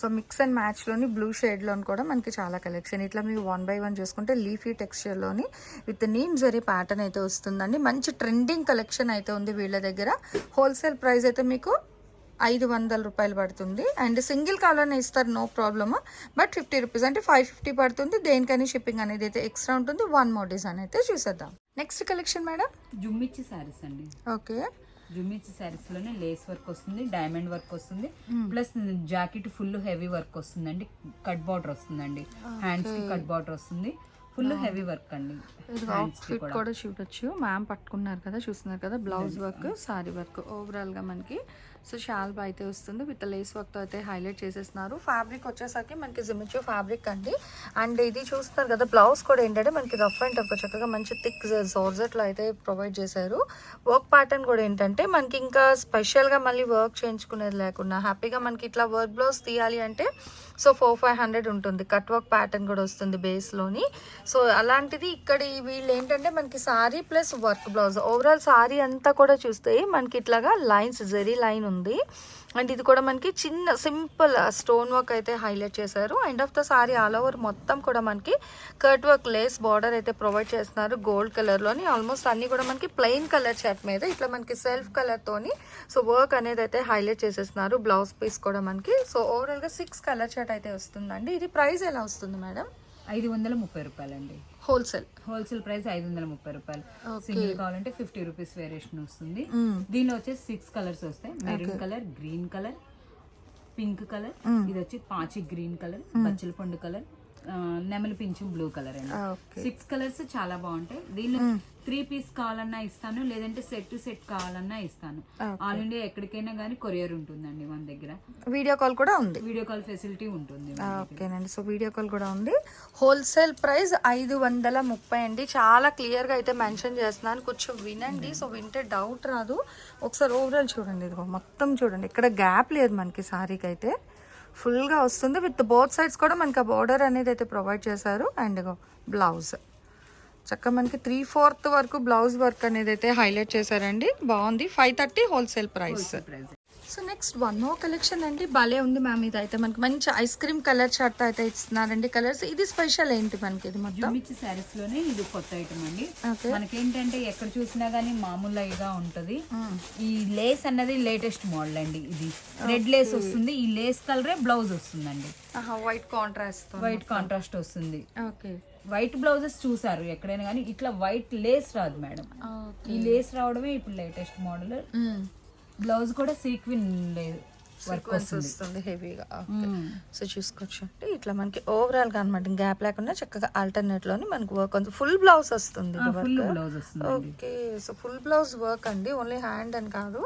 Speaker 1: so mix and మ్యాచ్లోని blue షేడ్లోని కూడా మనకి చాలా కలెక్షన్ ఇట్లా మీరు వన్ బై వన్ చూసుకుంటే లీఫీ టెక్స్చర్లోని విత్ నీమ్ జరీ ప్యాటర్న్ అయితే వస్తుందండి. మంచి ట్రెండింగ్ కలెక్షన్ అయితే ఉంది వీళ్ళ దగ్గర. హోల్సేల్ ప్రైస్ అయితే మీకు ఐదు వందల రూపాయలు పడుతుంది. అండ్ సింగిల్ కావాలని ఇస్తారు no problem but fifty rupees అంటే ఫైవ్ ఫిఫ్టీ పడుతుంది. దేనికని షిప్పింగ్ అనేది అయితే ఎక్స్ట్రా ఉంటుంది. వన్ మోర్ డిజైన్ అయితే చూసేద్దాం. నెక్స్ట్ కలెక్షన్ మేడం
Speaker 2: జుమ్మిచ్చి శారీస్ అండి.
Speaker 1: ఓకే
Speaker 2: జుమ్మిచ్చి శారీస్లోనే లేస్ వర్క్ వస్తుంది డైమండ్ వర్క్ వస్తుంది. Plus jacket full heavy work వస్తుందండి. కట్ బార్డర్ వస్తుందండి. హ్యాండ్స్కి కట్ బార్డర్ వస్తుంది. ఫుల్ హెవీ వర్క్ అండి.
Speaker 1: కూడా. చూడొచ్చు. మ్యామ్ పట్టుకున్నారు కదా చూస్తున్నారు కదా బ్లౌజ్ వర్క్ సారీ వర్క్ ఓవరాల్గా మనకి. సో షాల్ అయితే వస్తుంది. విత్ లేస్ వర్క్తో అయితే హైలైట్ చేసేస్తున్నారు. ఫ్యాబ్రిక్ వచ్చేసరికి మనకి జిమిచో ఫ్యాబ్రిక్ అండి. అండ్ ఇది చూస్తున్నారు కదా బ్లౌజ్ కూడా ఏంటంటే మనకి రఫ్ అండ్ టఫ్ చక్కగా మంచి థిక్ జోర్జెట్లో అయితే ప్రొవైడ్ చేశారు. వర్క్ ప్యాటర్న్ కూడా ఏంటంటే మనకి ఇంకా స్పెషల్గా మళ్ళీ వర్క్ చేయించుకునేది లేకుండా హ్యాపీగా మనకి ఇట్లా వర్క్ బ్లౌజ్ తీయాలి అంటే సో ఫోర్ ఫైవ్ హండ్రెడ్ ఉంటుంది. కట్ వర్క్ ప్యాటర్న్ కూడా వస్తుంది బేస్లోని సో అలాంటిది ఇక్కడ వీళ్ళు ఏంటంటే మనకి saree plus work blouse. Overall saree అంతా కూడా చూస్తే మనకి ఇట్లాగా లైన్స్ జెరీ లైన్ ఉంది. అండ్ ఇది కూడా మనకి చిన్న సింపుల్ స్టోన్ వర్క్ అయితే హైలైట్ చేశారు. End of the saree all over మొత్తం కూడా మనకి కట్ వర్క్ లేస్ బార్డర్ అయితే ప్రొవైడ్ చేస్తున్నారు గోల్డ్ కలర్లోని ఆల్మోస్ట్ అన్ని కూడా మనకి ప్లెయిన్ కలర్ షర్ట్ మీద ఇట్లా మనకి సెల్ఫ్ కలర్తోని సో వర్క్ అనేది అయితే హైలైట్ చేసేస్తున్నారు. బ్లౌజ్ పీస్ కూడా మనకి. సో ఓవరాల్గా సిక్స్ కలర్ షర్ట్ అయితే వస్తుందండి. ఇది ప్రైస్ ఎలా వస్తుంది మేడం
Speaker 2: ఐదు వందల ముప్పై రూపాయలండి.
Speaker 1: హోల్సేల్.
Speaker 2: హోల్సేల్ ప్రైస్ ఐదు వందల ముప్పై రూపాయలు. సింగిల్ కావాలంటే ఫిఫ్టీ రూపీస్ వేరియేషన్ వస్తుంది. దీనిలో వచ్చేసి సిక్స్ కలర్స్ వస్తాయి. Maroon colour green colour pink colour. ఇది వచ్చి పాచి గ్రీన్ కలర్ బచ్చల పండు కలర్. నెమలి పింఛం బ్లూ కలర్ అండి. సిక్స్ కలర్స్ చాలా బాగుంటాయి. దీనిలో త్రీ పీస్ కావాలన్నా ఇస్తాను లేదంటే సెట్ టు సెట్ కావాలన్నా ఇస్తాను. ఆల్ ఇండియా ఎక్కడికైనా కానీ కొరియర్ ఉంటుందండి మన దగ్గర.
Speaker 1: వీడియో కాల్ కూడా ఉంది.
Speaker 2: వీడియో కాల్ ఫెసిలిటీ ఉంటుంది
Speaker 1: ఓకేనండి. సో వీడియో కాల్ కూడా ఉంది. హోల్సేల్ ప్రైస్ ఐదు వందల ముప్పై అండి. చాలా క్లియర్గా అయితే మెన్షన్ చేస్తున్నాను. కొంచెం వినండి. సో వింటే డౌట్ రాదు. ఒకసారి ఓవరాల్ చూడండి. ఇదిగో మొత్తం చూడండి. ఇక్కడ గ్యాప్ లేదు మనకి సారీకి అయితే ఫుల్గా వస్తుంది. విత్ బోత్ సైడ్స్ కూడా మనకి ఆ బార్డర్ అనేది అయితే ప్రొవైడ్ చేశారు. And blouse. చక్కగా మనకి త్రీ ఫోర్త్ వరకు బ్లౌజ్ వర్క్ అనేది అయితే హైలైట్ చేశారండి. బాగుంది. Five thirty wholesale price. So next one more collection అండి. భలే ఉంది మ్యామ్ ఇది అయితే మనకి మంచి ఐస్ క్రీమ్ కలర్ చార్ట్ అయితే ఇస్తున్నారండి కలర్స్ ఇది స్పెషల్ ఏంటి మనకి ఇది మొత్తం?
Speaker 2: శారీస్లోనే ఇది కొత్త ఐటమ్ అండి.
Speaker 1: ఓకే
Speaker 2: మనకేంటంటే ఎక్కడ చూసినా గానీ మామూలుగా ఉంటది. ఈ లేస్ అన్నది లేటెస్ట్ మోడల్ అండి ఇది. రెడ్ లేస్ వస్తుంది. ఈ లేస్ కలరే బ్లౌజ్ వస్తుందండి.
Speaker 1: వైట్ కాంట్రాస్ట్
Speaker 2: వైట్ కాంట్రాస్ట్ వస్తుంది.
Speaker 1: ఓకే
Speaker 2: వైట్ బ్లౌజెస్ చూసారు ఎక్కడైనా కానీ ఇట్లా వైట్ లేస్ రాదు మేడం. ఈ లేస్ రావడమే ఇప్పుడు లేటెస్ట్ మోడల్ బ్లౌజ్ కూడా సీక్విన్ వర్క్ వస్తుంది.
Speaker 1: వస్తుంది హెవీగా. సో చూసుకోవచ్చు అంటే ఇట్లా మనకి ఓవరాల్గా అనమాట గ్యాప్ లేకుండా చక్కగా ఆల్టర్నేట్లోని మనకి వర్క్ ఉంది ఫుల్ బ్లౌజ్ వస్తుంది okay. So full blouse work అండి. ఓన్లీ హ్యాండ్ అని కాదు.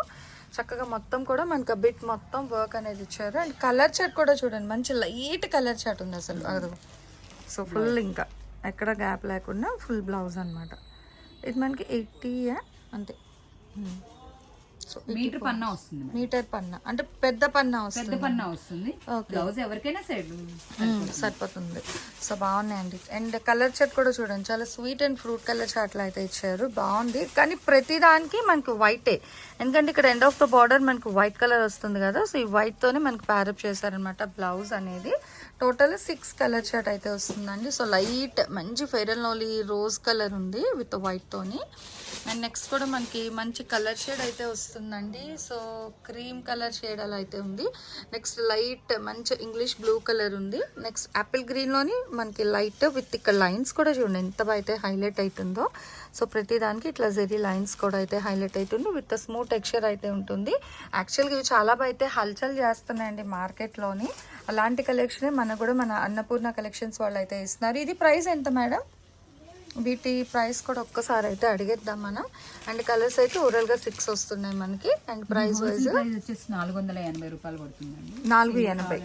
Speaker 1: చక్కగా మొత్తం కూడా మనకి బిట్ మొత్తం వర్క్ అనేది ఇచ్చారు. అండ్ కలర్ చాట్ కూడా చూడండి. మంచి లైట్ కలర్ చాట్ ఉంది అసలు. అది సో ఫుల్ ఇంకా. ఎక్కడ గ్యాప్ లేకుండా ఫుల్ బ్లౌజ్ అన్నమాట. ఇది మనకి ఎయిటీ అంతే.
Speaker 2: మీటర్ పన్నా వస్తుంది.
Speaker 1: మీటర్ పన్నా. అంటే పెద్ద పన్నా
Speaker 2: పెద్ద
Speaker 1: వస్తుంది.
Speaker 2: పన్నా వస్తుంది. బ్లౌజ్ ఎవరికైనా సైడ్
Speaker 1: మ్మ్, సరిపోతుంది. సో బాగున్నాయండి అండ్. కలర్ చాట్ కూడా చూడండి. చాలా స్వీట్ అండ్ ఫ్రూట్ కలర్ చాట్లు అయితే ఇచ్చారు. బాగుంది. కానీ ప్రతి దానికి మనకి వైటే ఎందుకంటే ఇక్కడ ఎండ్ ఆఫ్ ద బార్డర్ మనకి వైట్ కలర్ వస్తుంది కదా. సో ఈ వైట్ తోనే మనకి ప్యారప్ చేశారనమాట బ్లౌజ్ అనేది. టోటల్ సిక్స్ కలర్ షర్ట్ అయితే వస్తుందండి. సో లైట్ మంచి fair and lovely rose colour ఉంది విత్ వైట్తోని అండ్ నెక్స్ట్ కూడా మనకి మంచి కలర్ షేడ్ అయితే వస్తుందండి. సో క్రీమ్ కలర్ షేడ్ అలా అయితే ఉంది. నెక్స్ట్ లైట్ మంచి ఇంగ్లీష్ బ్లూ కలర్ ఉంది. నెక్స్ట్ యాపిల్ గ్రీన్లోని మనకి లైట్ విత్ ఇక్కడ లైన్స్ కూడా చూడండి ఎంత అయితే హైలైట్ అవుతుందో సో ప్రతి దానికి ఇట్లా జెరీ లైన్స్ కూడా అయితే హైలైట్ అవుతుంది విత్ స్మూత్ టెక్స్చర్ అయితే ఉంటుంది. యాక్చువల్గా ఇవి చాలా బాగా అయితే హల్చల్ చేస్తున్నాయండి మార్కెట్లోని అలాంటి కలెక్షనే మనకు కూడా మన అన్నపూర్ణ కలెక్షన్స్ వాళ్ళు అయితే ఇస్తున్నారు. ఇది ప్రైస్ ఎంత మేడం వీటి ప్రైస్ కూడా ఒక్కసారి అయితే అడిగేద్దాం మనం. అండ్ కలర్స్ అయితే ఓవరాల్గా సిక్స్ వస్తున్నాయి మనకి. అండ్ ప్రైస్ వైజ్
Speaker 2: వచ్చేసి నాలుగు వందల ఎనభై రూపాయలు పడుతుందండి.
Speaker 1: నాలుగు ఎనభై.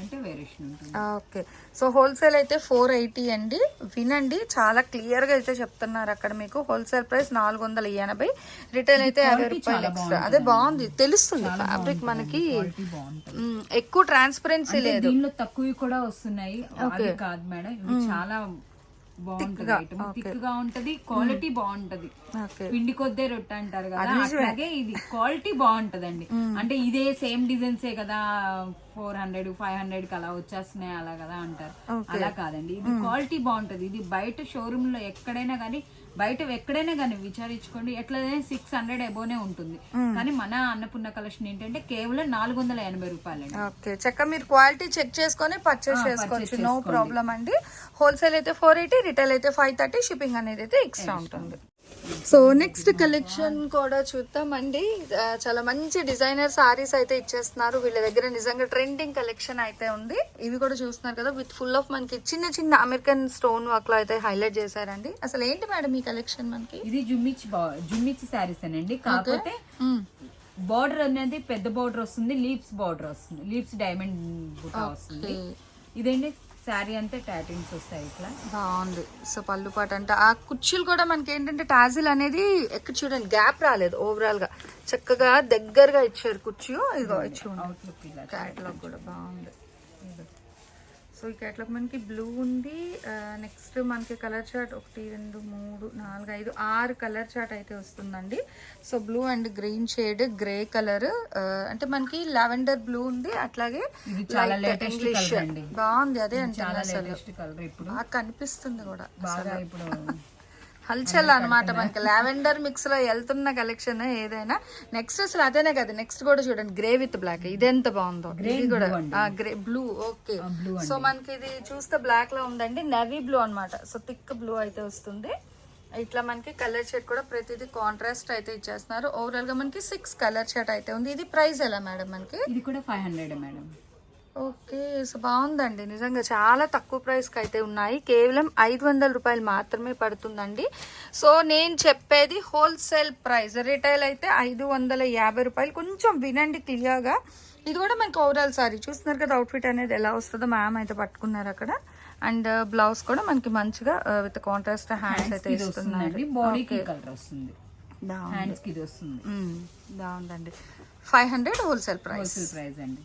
Speaker 1: ఓకే. సో హోల్సేల్ అయితే ఫోర్ ఎయిటీ అండి. వినండి చాలా క్లియర్గా అయితే చెప్తున్నారు అక్కడ మీకు. హోల్సేల్ ప్రైస్ నాలుగు వందల ఎనభై. రిటైల్ అయితే యాభై రూపాయలు ఎక్స్ట్రా అదే బాగుంది. తెలుస్తుంది. ఫ్యాబ్రిక్ మనకి ఎక్కువ ట్రాన్స్పరెన్సీ లేదు.
Speaker 2: దీనిలో తక్కువ కూడా వస్తున్నాయి. కాదు మేడం. చాలా బాగుంటది. ఐటమ్ థిక్గా ఉంటది క్వాలిటీ బాగుంటది. పిండి కొద్దే రొట్టె అంటారు కదా అట్లాగే ఇది క్వాలిటీ బాగుంటదండి. అంటే ఇదే సేమ్ డిజైన్స్ ఏ కదా ఫోర్ హండ్రెడ్ ఫైవ్ హండ్రెడ్కి అలా వచ్చేస్తున్నాయి అలా కదా అంటారు. అలా కాదండి. ఇది క్వాలిటీ బాగుంటది. ఇది బయట షోరూమ్లో ఎక్కడైనా కానీ బయట ఎక్కడైనా కానీ విచారించుకోండి. ఎట్లయినా సిక్స్ హండ్రెడ్ ఎబోనే ఉంటుంది. కానీ మన అన్నపూర్ణ కలెక్షన్ ఏంటంటే కేవలం నాలుగు వందల ఎనభై రూపాయలండి.
Speaker 1: ఓకే. చక్క మీరు క్వాలిటీ చెక్ చేసుకొని పర్చేస్ చేసుకోవచ్చు. నో ప్రాబ్లం అండి. హోల్సేల్ అయితే ఫోర్ ఎయిటీ రిటైల్ అయితే ఫైవ్ థర్టీ షిప్పింగ్ అనేది అయితే ఎక్స్ట్రా ఉంటుంది. సో నెక్స్ట్ కలెక్షన్ కూడా చూద్దామండి. చాలా మంచి డిజైనర్ సారీస్ అయితే ఇచ్చేస్తున్నారు. వీళ్ళ దగ్గర నిజంగా ట్రెండింగ్ కలెక్షన్ అయితే ఉంది. ఇవి కూడా చూస్తున్నారు కదా విత్ ఫుల్ ఆఫ్ మనకి చిన్న చిన్న అమెరికన్ స్టోన్ వర్క్లో అయితే హైలైట్ చేశారండి. అసలు ఏంటి మేడం ఈ కలెక్షన్ మనకి?
Speaker 2: ఇది జుమ్మిచ్ జుమ్మిచ్ శారీస్ అనండి. కాకపోతే. బార్డర్ అనేది పెద్ద బార్డర్ వస్తుంది లీప్స్ బార్డర్ వస్తుంది. లీప్స్ డైమండ్ బుటా వస్తుంది. ఇదేంటి? శారీ అంతా టాటింగ్స్ వస్తాయి ఇట్లా.
Speaker 1: బాగుంది. సో పళ్ళు పాట అంటే ఆ కుర్చీలు కూడా మనకి ఏంటంటే టాజిల్ అనేది ఎక్కడ చూడండి గ్యాప్ రాలేదు ఓవరాల్గా. చక్కగా దగ్గరగా ఇచ్చారు కుర్చీ ఇదిగో చూడండి క్యాట్లాగ్ కూడా బాగుంది. సో ఈ క్యాట్లాగ్ మనకి బ్లూ ఉంది. నెక్స్ట్ మనకి కలర్ చార్ట్ ఒకటి రెండు మూడు నాలుగు ఐదు ఆరు కలర్ చార్ట్ అయితే వస్తుందండి. So blue and green shade grey colour అంటే మనకి లావెండర్ బ్లూ ఉంది. అట్లాగే బాగుంది. అదే అంటే కనిపిస్తుంది కూడా
Speaker 2: బాగా ఇప్పుడు
Speaker 1: హల్చల్ అన్నమాట మనకి. లావెండర్ మిక్స్లో వెళ్తున్న కలెక్షన్ ఏదైనా. నెక్స్ట్ అసలు అదేనే కదా. నెక్స్ట్ కూడా చూడండి. గ్రే విత్ బ్లాక్ ఇది ఎంత బాగుందో. ఇది కూడా. గ్రే బ్లూ ఓకే సో మనకి ఇది చూస్తే బ్లాక్లో ఉందండి. నవీ బ్లూ అన్నమాట. సో థిక్ బ్లూ అయితే వస్తుంది. ఇట్లా మనకి కలర్ షర్ట్ కూడా ప్రతిదీ కాంట్రాస్ట్ అయితే ఇచ్చేస్తున్నారు. ఓవరాల్గా మనకి సిక్స్ కలర్ షర్ట్ అయితే ఉంది. ఇది ప్రైస్ ఎలా మేడం మనకి?
Speaker 2: ఇది కూడా five hundred madam
Speaker 1: okay so బాగుందండి. నిజంగా చాలా తక్కువ ప్రైస్కి అయితే ఉన్నాయి. కేవలం ఐదు వందల రూపాయలు మాత్రమే పడుతుందండి. సో నేను చెప్పేది హోల్సేల్ ప్రైస్. రిటైల్ అయితే ఐదు వందల యాభై రూపాయలు. కొంచెం వినండి క్లియర్గా. ఇది కూడా మనకి ఓవరాల్ సారీ చూస్తున్నారు కదా అవుట్ఫిట్ అనేది ఎలా వస్తుందో మ్యామ్ అయితే పట్టుకున్నారు అక్కడ. అండ్ బ్లౌజ్ కూడా మనకి మంచిగా విత్ కాంట్రాస్ట్ హ్యాండ్స్ అయితే
Speaker 2: బాడీకి కలర్ వస్తుంది.
Speaker 1: మ్మ్. బాగుందండి. Five hundred wholesale price
Speaker 2: wholesale price అండి.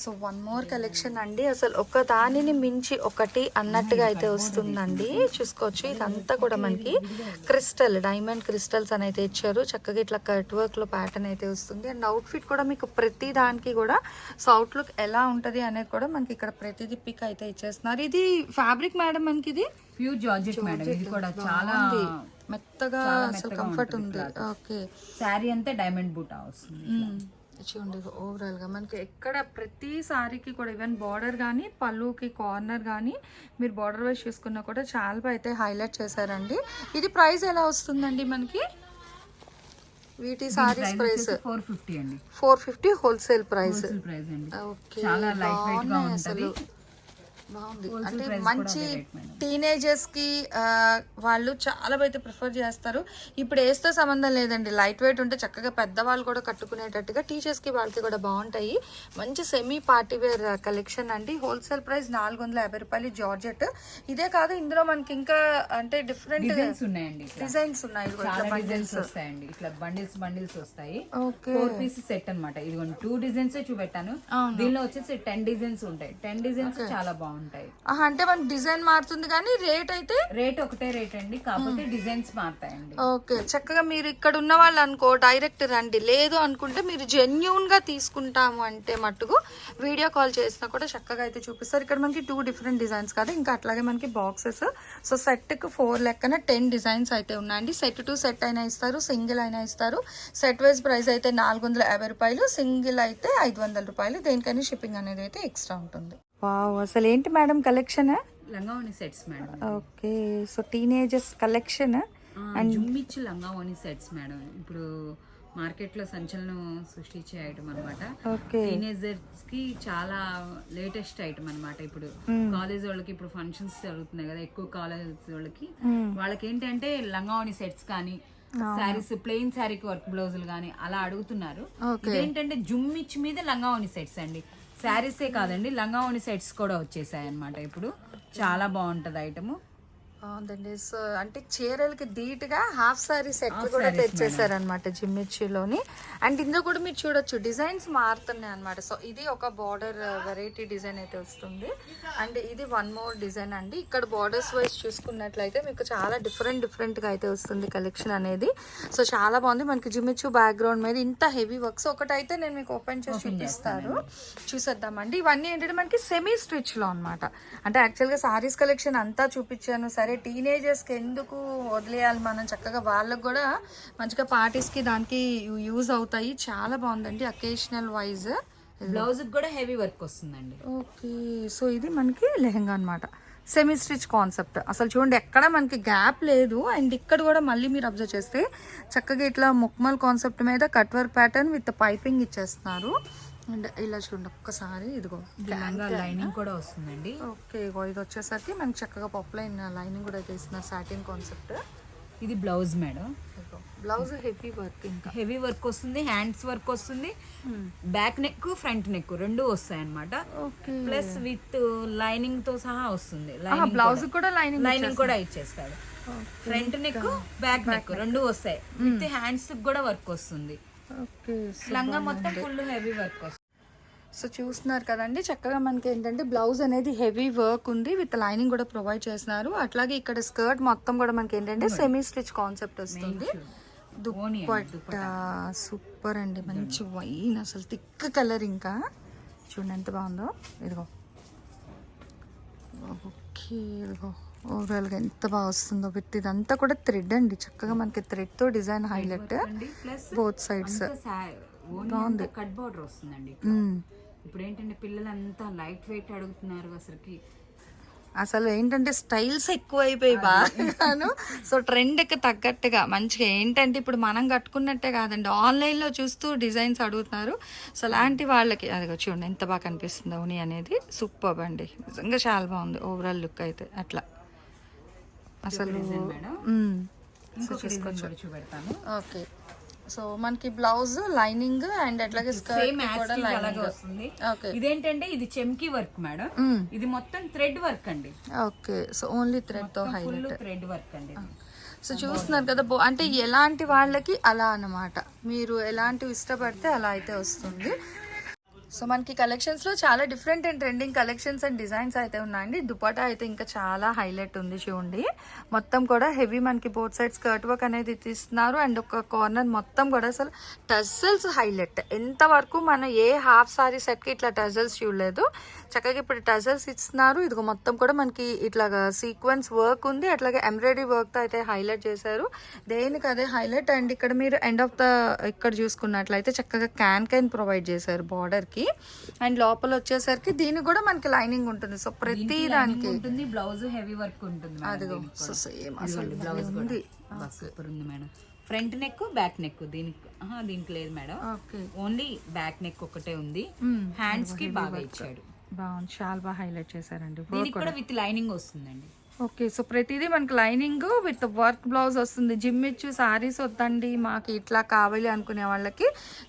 Speaker 1: సో వన్ మోర్ కలెక్షన్ అండి. అసలు ఒక దానిని మించి ఒకటి అన్నట్టుగా అయితే వస్తుందండి. చూసుకోవచ్చు. ఇదంతా కూడా మనకి క్రిస్టల్ డైమండ్ క్రిస్టల్స్ అని అయితే ఇచ్చారు. చక్కగా ఇట్లా కట్ వర్క్లో ప్యాటర్న్ అయితే వస్తుంది. అండ్ అవుట్ఫిట్ కూడా మీకు ప్రతి దానికి కూడా సో అవుట్లుక్ ఎలా ఉంటది అనేది కూడా మనకి ఇక్కడ ప్రతిదీ పిక్ అయితే ఇచ్చేస్తున్నారు. ఇది ఫ్యాబ్రిక్ మేడం మనకి ఇది?
Speaker 2: ప్యూర్ జార్జెట్ మేడం ఇది కూడా చాలా
Speaker 1: మెత్తగా అసలు కంఫర్ట్ ఉంది. ఓకే
Speaker 2: శారీ అంతా డైమండ్ బూటా వస్తుంది.
Speaker 1: చూడండి ఓవరాల్గా మనకి ఎక్కడ ప్రతి సారీకి కూడా ఈవెన్ బార్డర్ కానీ పళ్ళుకి కార్నర్ కానీ మీరు బార్డర్ వైజ్ చూసుకున్నా కూడా చాలా బాగా అయితే హైలైట్ చేశారండి. ఇది ప్రైస్ ఎలా వస్తుందండి మనకి? వీటి సారీస్ ప్రైస్
Speaker 2: ఫోర్ ఫిఫ్టీ అండి.
Speaker 1: Four fifty wholesale price
Speaker 2: wholesale price అండి.
Speaker 1: ఓకే
Speaker 2: చాలా లైట్ వెయిట్గా ఉంటది.
Speaker 1: బాగుంది. అంటే మంచి. టీనేజర్స్కి వాళ్ళు చాలా అయితే ప్రిఫర్ చేస్తారు. ఇప్పుడు వేస్తే సంబంధం లేదండి. లైట్ వెయిట్ ఉంటే చక్కగా పెద్దవాళ్ళు కూడా కట్టుకునేటట్టుగా టీచర్స్కి వాళ్ళకి కూడా బాగుంటాయి. మంచి సెమీ పార్టీ వేర్ కలెక్షన్ అండి. హోల్సేల్ ప్రైస్ నాలుగు వందల యాభై రూపాయలు జార్జెట్. ఇదే కాదు ఇందులో మనకి ఇంకా అంటే డిఫరెంట్
Speaker 2: డిజైన్స్ ఉన్నాయండి.
Speaker 1: డిజైన్స్ ఉన్నాయి.
Speaker 2: డిజైన్స్ వస్తాయండి. ఇట్లా బండిల్స్ బండిల్స్ వస్తాయి.
Speaker 1: ఓకే.
Speaker 2: ఫోర్ పీస్ సెట్ అన్నమాట. ఇది టూ డిజైన్స్ చూపెట్టాను. దీనిలో వచ్చేసి టెన్ డిజైన్స్ ఉంటాయి. టెన్ డిజైన్స్ చాలా బాగుంటాయి.
Speaker 1: ఆహా, అంటే మన డిజైన్ మారుతుంది కానీ రేట్ అయితే
Speaker 2: రేట్ ఒకటే రేట్ అండి కాకపోతే డిజైన్స్ మారుతాయండి.
Speaker 1: ఓకే చక్కగా మీరు ఇక్కడ ఉన్న వాళ్ళు అనుకో డైరెక్ట్ రండి. లేదు అనుకుంటే మీరు జెన్యున్గా తీసుకుంటాము అంటే మట్టుకు వీడియో కాల్ చేసినా కూడా చక్కగా అయితే చూపిస్తారు. ఇక్కడ మనకి టూ డిఫరెంట్ డిజైన్స్ కదా ఇంకా అట్లాగే మనకి బాక్సెస్ సో సెట్కు ఫోర్ లెక్కన టెన్ డిజైన్స్ అయితే ఉన్నాయండి. సెట్ టు సెట్ అయినా ఇస్తారు సింగిల్ అయినా ఇస్తారు. సెట్ వైజ్ ప్రైస్ అయితే నాలుగు వందల యాభై రూపాయలు సింగిల్ అయితే ఐదు వందల రూపాయలు. దేనికైనా షిప్పింగ్ అనేది అయితే ఎక్స్ట్రా ఉంటుంది. వావ్ అసలు ఏంటి madam collection?
Speaker 2: Langa voni sets madam
Speaker 1: okay so teenagers collection.
Speaker 2: జుమ్మిచ్చు లంగావోని sets madam. ఇప్పుడు మార్కెట్లో సంచలనం సృష్టించే ఐటమ్ అనమాట టీనేజర్స్కి చాలా లేటెస్ట్ ఐటమ్ అన్నమాట ఇప్పుడు. కాలేజ్ వాళ్ళకి ఇప్పుడు ఫంక్షన్స్ జరుగుతున్నాయి కదా ఎక్కువ కాలేజ్ వాళ్ళకి. వాళ్ళకి ఏంటంటే లంగావోని సెట్స్ కానీ శారీస్ ప్లెయిన్ శారీకి వర్క్ బ్లౌజులు కానీ అలా అడుగుతున్నారు. ఇదేంటంటే జుమ్మిచ్ మీద లంగావోని సెట్స్ అండి. శారీసే కాదండి లంగావోని సెట్స్ కూడా వచ్చేసాయి అన్నమాట ఇప్పుడు. చాలా బాగుంటుంది ఐటము.
Speaker 1: బాగుందండి సో అంటే చీరలకి ధీటుగా హాఫ్ సారీ సెట్ కూడా తెచ్చేసారనమాట జిమ్మిచ్చిలోని. అండ్ ఇందులో కూడా మీరు చూడొచ్చు డిజైన్స్ మారుతున్నాయి అనమాట సో ఇది ఒక బార్డర్ వెరైటీ డిజైన్ అయితే వస్తుంది. అండ్ ఇది వన్ మోర్ డిజైన్ అండి. ఇక్కడ బార్డర్స్ వైజ్ చూసుకున్నట్లయితే మీకు చాలా డిఫరెంట్ డిఫరెంట్గా అయితే వస్తుంది కలెక్షన్ అనేది. సో చాలా బాగుంది. మనకి జిమ్మిచ్చు బ్యాక్గ్రౌండ్ మీద ఇంత హెవీ వర్క్స్. ఒకటైతే నేను మీకు ఓపెన్ చేసి చూపిస్తారు చూసేద్దామండి. ఇవన్నీ ఏంటంటే మనకి సెమీ స్టిచ్లో అనమాట అంటే యాక్చువల్గా సారీస్ కలెక్షన్ అంతా చూపించాను. సరే టీనేజర్స్కి ఎందుకు వదిలేయాలి మనం? చక్కగా వాళ్ళకి కూడా మంచిగా పార్టీస్కి దానికి యూజ్ అవుతాయి. చాలా బాగుందండి అకేషనల్ వైజ్
Speaker 2: బ్లౌజ్ కూడా హెవీ వర్క్ వస్తుందండి.
Speaker 1: ఓకే సో ఇది మనకి లెహంగా అనమాట సెమీ స్టిచ్ కాన్సెప్ట్ అసలు చూడండి ఎక్కడ మనకి గ్యాప్ లేదు. అండ్ ఇక్కడ కూడా మళ్ళీ మీరు అబ్జర్వ్ చేస్తే చక్కగా ఇట్లా ముక్మల్ కాన్సెప్ట్ మీద cut work pattern with piping ఇచ్చేస్తున్నారు. అండ్ ఇలా చూడండి ఒక్కసారి ఇదిగో.
Speaker 2: లైనింగ్ కూడా వస్తుందండి.
Speaker 1: ఓకే ఇగో ఇది వచ్చేసరికి మనకి చక్కగా పప్పు లైన్ లైనింగ్ కూడా అయితే ఇస్తున్నారు సాటిన్ కాన్సెప్ట్
Speaker 2: ఇది blouse madam.
Speaker 1: Blouse heavy work ఇంకా.
Speaker 2: హెవీ వర్క్ వస్తుంది హ్యాండ్స్ వర్క్ వస్తుంది. బ్యాక్ నెక్ ఫ్రంట్ నెక్ రెండు వస్తాయి అనమాట
Speaker 1: ఓకే.
Speaker 2: ప్లస్ విత్ లైనింగ్తో సహా వస్తుంది
Speaker 1: బ్లౌజ్ కూడా లైనింగ్
Speaker 2: లైనింగ్ కూడా ఇచ్చేస్తాడు. ఫ్రంట్ నెక్ బ్యాక్ నెక్ రెండు వస్తాయి. విత్ హ్యాండ్స్ కూడా వర్క్ వస్తుంది.
Speaker 1: ఓకే
Speaker 2: లంగా మొత్తం ఫుల్ హెవీ వర్క్ వస్తుంది.
Speaker 1: సో చూస్తున్నారు కదండి చక్కగా మనకి ఏంటంటే బ్లౌజ్ అనేది హెవీ వర్క్ ఉంది విత్ లైనింగ్ కూడా ప్రొవైడ్ చేస్తున్నారు. అట్లాగే ఇక్కడ స్కర్ట్ మొత్తం కూడా మనకి ఏంటంటే సెమీ స్టిచ్ కాన్సెప్ట్ వస్తుంది. దుప్పట్ట సూపర్ అండి మంచి వైన్ అసలు థిక్ కలర్ ఇంకా. చూడండి ఎంత బాగుందో ఇదిగో. ఓకే ఇదిగో. ఓవరాల్గా ఎంత బాగా వస్తుందో విత్ ఇదంతా కూడా థ్రెడ్ అండి. చక్కగా మనకి thread తో డిజైన్ హైలైట్ బోత్ సైడ్స్
Speaker 2: ఓని కట్ బార్డర్ వస్తుందండి ఇప్పుడు ఏంటంటే పిల్లలంతా లైట్ వెయిట్ అడుగుతున్నారు అసలుకి.
Speaker 1: అసలు ఏంటంటే స్టైల్స్ ఎక్కువ అయిపోయి బాగాను. సో ట్రెండ్కి తగ్గట్టుగా మంచిగా ఏంటంటే ఇప్పుడు మనం కట్టుకున్నట్టే కాదండి. ఆన్లైన్లో చూస్తూ డిజైన్స్ అడుగుతున్నారు. సో అలాంటి వాళ్ళకి అది చూడండి ఎంత బాగా కనిపిస్తుంది ఉని అనేది. సూపర్ అండి. నిజంగా చాలా బాగుంది. ఓవరాల్ లుక్ అయితే అట్లా. అసలు
Speaker 2: చూపెడతాను.
Speaker 1: ఓకే. సో మనకి బ్లౌజ్ లైనింగ్ అండ్ అట్లాగే స్కర్ట్
Speaker 2: వస్తుంది. ఇదేంటంటే ఇది చెమ్కి వర్క్ మేడం. ఇది మొత్తం థ్రెడ్ వర్క్ అండి.
Speaker 1: ఓకే. సో ఓన్లీ
Speaker 2: థ్రెడ్తో
Speaker 1: హైలైట్
Speaker 2: థ్రెడ్ వర్క్ అండి.
Speaker 1: సో చూస్తున్నారు కదా అంటే ఎలాంటి వాళ్ళకి అలా అన్నమాట. మీరు ఎలాంటివి ఇష్టపడితే అలా అయితే వస్తుంది. సో మనకి కలెక్షన్స్లో చాలా different and trending collections and designs అయితే ఉన్నాయండి. దుపాటా అయితే ఇంకా చాలా హైలైట్ ఉంది చూడండి. మొత్తం కూడా హెవీ మనకి బోత్ సైడ్ స్కర్ట్ వర్క్ అనేది తీస్తున్నారు. అండ్ ఒక కార్నర్ మొత్తం కూడా అసలు టజల్స్ హైలైట్ ఎంతవరకు మన మనం ఏ హాఫ్ సారీ సెట్కి ఇట్లా టజల్స్ చూడలేదు. చక్కగా ఇప్పుడు టజల్స్ ఇస్తున్నారు. ఇదిగో మొత్తం కూడా మనకి ఇట్లాగా సీక్వెన్స్ వర్క్ ఉంది. అట్లాగే ఎంబ్రాయిడరీ వర్క్తో అయితే హైలైట్ చేశారు. దేనికి అదే హైలైట్ అండ్ ఇక్కడ మీరు ఎండ్ ఆఫ్ ద ఇక్కడ చూసుకున్నట్లయితే చక్కగా క్యాన్ క్యాన్ ప్రొవైడ్ చేశారు బార్డర్కి. అండ్ లోపల వచ్చేసరికి దీనికి కూడా మనకి లైనింగ్ ఉంటుంది. సో ప్రతి
Speaker 2: దీనికి ఉంటుంది బ్లౌజ్ హెవీ వర్క్ ఉంటుంది
Speaker 1: అదిగో సో. సేమ్ అసలు
Speaker 2: బ్లౌజ్
Speaker 1: ఉంది.
Speaker 2: సూపర్ ఉంది madam. Front neck back neck దీనికి దీనికి లేదు మేడం. ఓన్లీ బ్యాక్ నెక్ ఒకటే ఉంది. హ్యాండ్స్కి బాగా ఇచ్చాడు.
Speaker 1: బాగుంది. చాలా బాగా హైలైట్ చేశారండి.
Speaker 2: దీనికి కూడా విత్ లైనింగ్ వస్తుందండి.
Speaker 1: ఓకే సో ప్రతిదీ మనకి లైనింగ్ విత్ వర్క్ బ్లౌజ్ వస్తుంది. జిమ్ ఇచ్చు సారీస్ వద్దండి మాకు ఇట్లా కావాలి అనుకునే వాళ్ళకి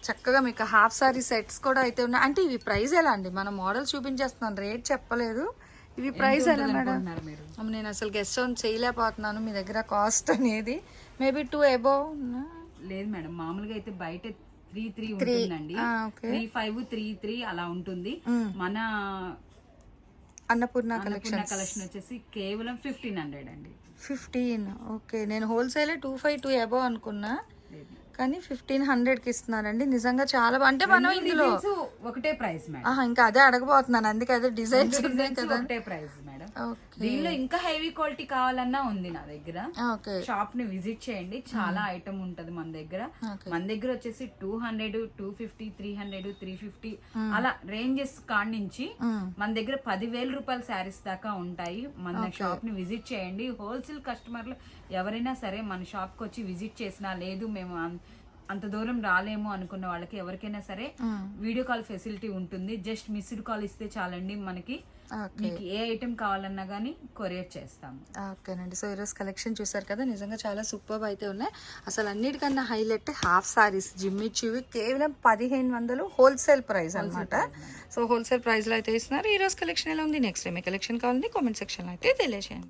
Speaker 1: చక్కగా మీకు హాఫ్ సారీ సెట్స్ కూడా అయితే ఉన్నాయి. అంటే ఇవి ప్రైస్ ఎలా అండి? మనం మోడల్ చూపించేస్తున్నాను రేట్ చెప్పలేదు. ఇవి ప్రైస్ ఎలా మేడం? నేను అసలు గెస్ట్ ఆన్ చేయలేకపోతున్నాను మీ దగ్గర కాస్ట్ అనేది. మేబీ టూ అబౌవ్
Speaker 2: లేదు మేడం మామూలుగా అయితే బయట త్రీ త్రీ ఉంటుందండి. త్రీ ఫైవ్ త్రీ త్రీ అలా ఉంటుంది. మన
Speaker 1: అన్నపూర్ణ కలెక్షన్
Speaker 2: కలెక్షన్ వచ్చేసి కేవలం ఫిఫ్టీన్ హండ్రెడ్ అండి.
Speaker 1: ఫిఫ్టీన్ ఓకే నేను wholesale two five two above అనుకున్నా. కానీ ఫిఫ్టీన్ హండ్రెడ్కి ఇస్తున్నారండి. నిజంగా చాలా అంటే మనం ఇందులో
Speaker 2: ఒకటే ప్రైస్ మేడం
Speaker 1: ఇంకా అదే అడగబోతున్నాను. అందుకే అదే డిజైన్స్ ఉన్నాయి
Speaker 2: డిజైన్స్
Speaker 1: కదా.
Speaker 2: ఒకటే ప్రైస్ మేడం దీనిలో ఇంకా హెవీ క్వాలిటీ కావాలన్నా ఉంది నా దగ్గర. షాప్ని విజిట్ చేయండి. చాలా ఐటమ్ ఉంటది మన దగ్గర. మన దగ్గర వచ్చేసి two hundred two fifty three hundred three fifty అలా రేంజెస్ కాడి నుంచి మన దగ్గర పదివేల రూపాయల శారీస్ దాకా ఉంటాయి. మన షాప్ని విజిట్ చేయండి. హోల్సేల్ కస్టమర్లు ఎవరైనా సరే మన షాప్కి వచ్చి విజిట్ చేసినా లేదు మేము అంత దూరం రాలేము అనుకున్న వాళ్ళకి ఎవరికైనా సరే వీడియో కాల్ ఫెసిలిటీ ఉంటుంది. జస్ట్ మిస్డ్ కాల్ ఇస్తే చాలండి మనకి. మీకు ఏ ఐటెం కావాలన్నా కానీ కొరియర్ చేస్తాము.
Speaker 1: ఓకేనండి. సో ఈరోజు కలెక్షన్ చూసారు కదా నిజంగా చాలా సూపర్ అయితే ఉన్నాయి. అసలు అన్నిటికన్నా హైలైట్ హాఫ్ సారీస్ జిమ్మిచ్చివి కేవలం పదిహేను వందలు హోల్సేల్ ప్రైస్ అనమాట సో హోల్సేల్ ప్రైస్లో అయితే ఇస్తున్నారు. ఈ రోజు కలెక్షన్ ఎలా ఉంది? నెక్స్ట్ టైం కలెక్షన్ కావాలంటే కామెంట్ సెక్షన్లో అయితే తెలియజేయండి